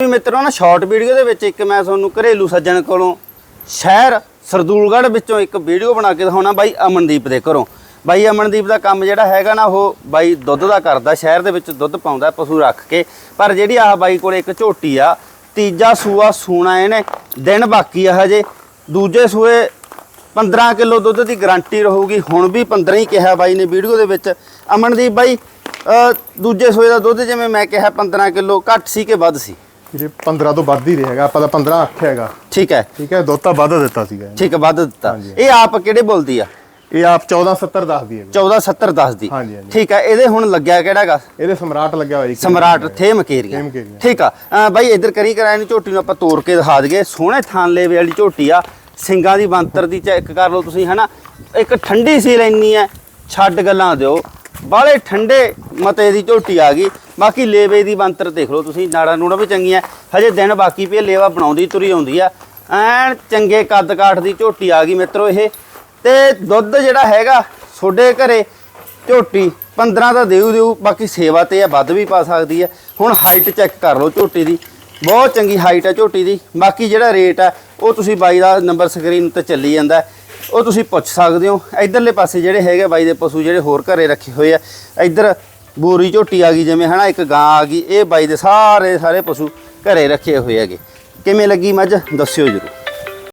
ਵੀ ਮਿੱਤਰੋ ਨਾ short video ਦੇ ਵਿੱਚ ਇੱਕ ਮੈਂ ਤੁਹਾਨੂੰ ਘਰੇਲੂ ਸੱਜਣ ਕੋਲੋਂ ਸ਼ਹਿਰ ਸਰਦੂਲਗੜ੍ਹ ਵਿੱਚੋਂ ਇੱਕ ਵੀਡੀਓ ਬਣਾ ਕੇ ਦਿਖਾਉਣਾ ਬਾਈ ਅਮਨਦੀਪ ਦੇ ਘਰੋਂ। ਬਾਈ ਅਮਨਦੀਪ ਦਾ ਕੰਮ ਜਿਹੜਾ ਹੈਗਾ ਨਾ, ਉਹ ਬਾਈ ਦੁੱਧ ਦਾ ਕਰਦਾ, ਸ਼ਹਿਰ ਦੇ ਵਿੱਚ ਦੁੱਧ ਪਾਉਂਦਾ, ਪਸ਼ੂ ਰੱਖ ਕੇ। ਪਰ ਜਿਹੜੀ ਆਹ ਬਾਈ ਕੋਲੇ ਇੱਕ ਝੋਟੀ ਆ, ਤੀਜਾ ਸੂਆ ਸੂਣਾ ਇਹਨੇ, ਦਿਨ ਬਾਕੀ ਆ ਹਜੇ। ਦੂਜੇ ਸੂਏ 15 ਕਿਲੋ ਦੁੱਧ ਦੀ ਗਾਰੰਟੀ ਰਹੂਗੀ, ਹੁਣ ਵੀ 15 ਹੀ ਕਿਹਾ ਬਾਈ ਨੇ ਵੀਡੀਓ ਦੇ ਵਿੱਚ। ਅਮਨਦੀਪ ਬਾਈ ਦੂਜੇ ਸੂਏ ਦਾ ਦੁੱਧ ਜਿਵੇਂ ਮੈਂ ਕਿਹਾ 15 ਕਿਲੋ ਘੱਟ ਸੀ ਕਿ ਵੱਧ ਸੀ? ਇਹ 15 ਤੋਂ ਵੱਧ ਹੀ ਰਹੇਗਾ ਆਪਾਂ ਤਾਂ 15 ਆਖਿਆ ਹੈਗਾ। ਠੀਕ ਹੈ। ਠੀਕ ਹੈ ਦੁੱਧ ਤਾਂ ਵੱਧ ਦਿੱਤਾ ਸੀਗਾ। ਠੀਕ ਹੈ ਵੱਧ ਦਿੱਤਾ। ਇਹ ਆਪ ਕਿਹੜੇ ਬੋਲਦੀ ਆ? ਇਹ ਆਪ 1470 ਦੱਸਦੀ ਹੈ 14 70 10 ਦੀ। ਹਾਂਜੀ, ਹਾਂਜੀ। ਠੀਕ ਹੈ ਇਹਦੇ ਹੁਣ ਲੱਗਿਆ ਕਿਹੜਾਗਾ ਇਹਦੇ ਸਮਰਾਟ ਲੱਗਿਆ ਹੋਇਆ ਜੀ। ਸਮਰਾਟ ਥੇ ਮਕੇਰੀਆਂ ਥੇ ਮਕੇਰੀਆਂ। ਠੀਕ ਆ। ਬਾਈ ਇੱਧਰ ਕਰੀ ਕਰਾਇਆ ਨੂੰ ਝੋਟੀ ਨੂੰ ਆਪਾਂ ਤੋੜ ਕੇ ਦਿਖਾ ਦਈਏ। ਸੋਹਣੇ ਥਾਨ ਲੇਵੇ ਵਾਲੀ ਝੋਟੀ ਆ। ਸਿੰਗਾਂ ਦੀ ਬੰਤਰ ਦੀ ਚੈੱਕ ਕਰ ਲਓ ਤੁਸੀਂ ਹਨਾ। ਇੱਕ ਠੰਡੀ ਸੀ ਲੈਣੀ ਐ ਛੱਡ ਗੱਲਾਂ ਦਿਓ। ਬਾਲੇ ਠੰਡੇ ਮਤੇ ਦੀ ਝੋਟੀ ਆ ਗਈ। ਬਾਕੀ ਲੇਵੇ ਦੀ ਬੰਤਰ ਦੇਖ ਲਓ ਤੁਸੀਂ, ਨਾੜਾ ਨੂੜਾ ਵੀ ਚੰਗੀਆਂ। ਹਜੇ ਦਿਨ ਬਾਕੀ ਪਏ, ਲੇਵਾ ਬਣਾਉਂਦੀ ਤੁਰੀ ਆਉਂਦੀ ਆ। ਐਨ ਚੰਗੇ ਕੱਦ ਕਾਠ ਦੀ ਝੋਟੀ ਆ ਗਈ ਮਿੱਤਰੋ ਇਹ। ਤੇ ਦੁੱਧ ਜਿਹੜਾ ਹੈਗਾ, ਤੁਹਾਡੇ ਘਰੇ ਝੋਟੀ 15 ਤਾਂ ਦੇਊ ਦੇਊ, ਬਾਕੀ ਸੇਵਾ ਤੇ ਆ, ਵੱਧ ਵੀ ਪਾ ਸਕਦੀ ਹੈ ਹੁਣ ਹਾਈਟ ਚੈੱਕ ਕਰ ਲਓ ਝੋਟੀ ਦੀ। ਬਹੁਤ ਚੰਗੀ ਹਾਈਟ ਹੈ ਝੋਟੀ ਦੀ। ਬਾਕੀ ਜਿਹੜਾ ਰੇਟ ਹੈ ਉਹ ਤੁਸੀਂ ਬਾਈ ਦਾ ਨੰਬਰ ਸਕਰੀਨ ਉੱਤੇ ਚੱਲੀ ਜਾਂਦਾ। ਉਹ ਤੁਸੀਂ ਪੁੱਛ ਸਕਦੇ ਹੋ। ਇਧਰਲੇ ਪਾਸੇ ਜਿਹੜੇ ਹੈਗੇ ਬਾਈ ਦੇ ਪਸ਼ੂ ਜਿਹੜੇ ਹੋਰ ਘਰੇ ਰੱਖੇ ਹੋਏ ਆ, ਇਧਰ ਬੋਰੀ ਝੋਟੀ ਆ ਗਈ ਜਿਵੇਂ, ਹਨਾ, ਇੱਕ ਗਾਂ ਆ ਗਈ, ਇਹ ਬਾਈ ਦੇ ਸਾਰੇ ਸਾਰੇ ਪਸ਼ੂ ਘਰੇ ਰੱਖੇ ਹੋਏ ਹੈਗੇ। ਕਿਵੇਂ ਲੱਗੀ ਮੱਝ? ਦੱਸਿਓ ਜਰੂਰ।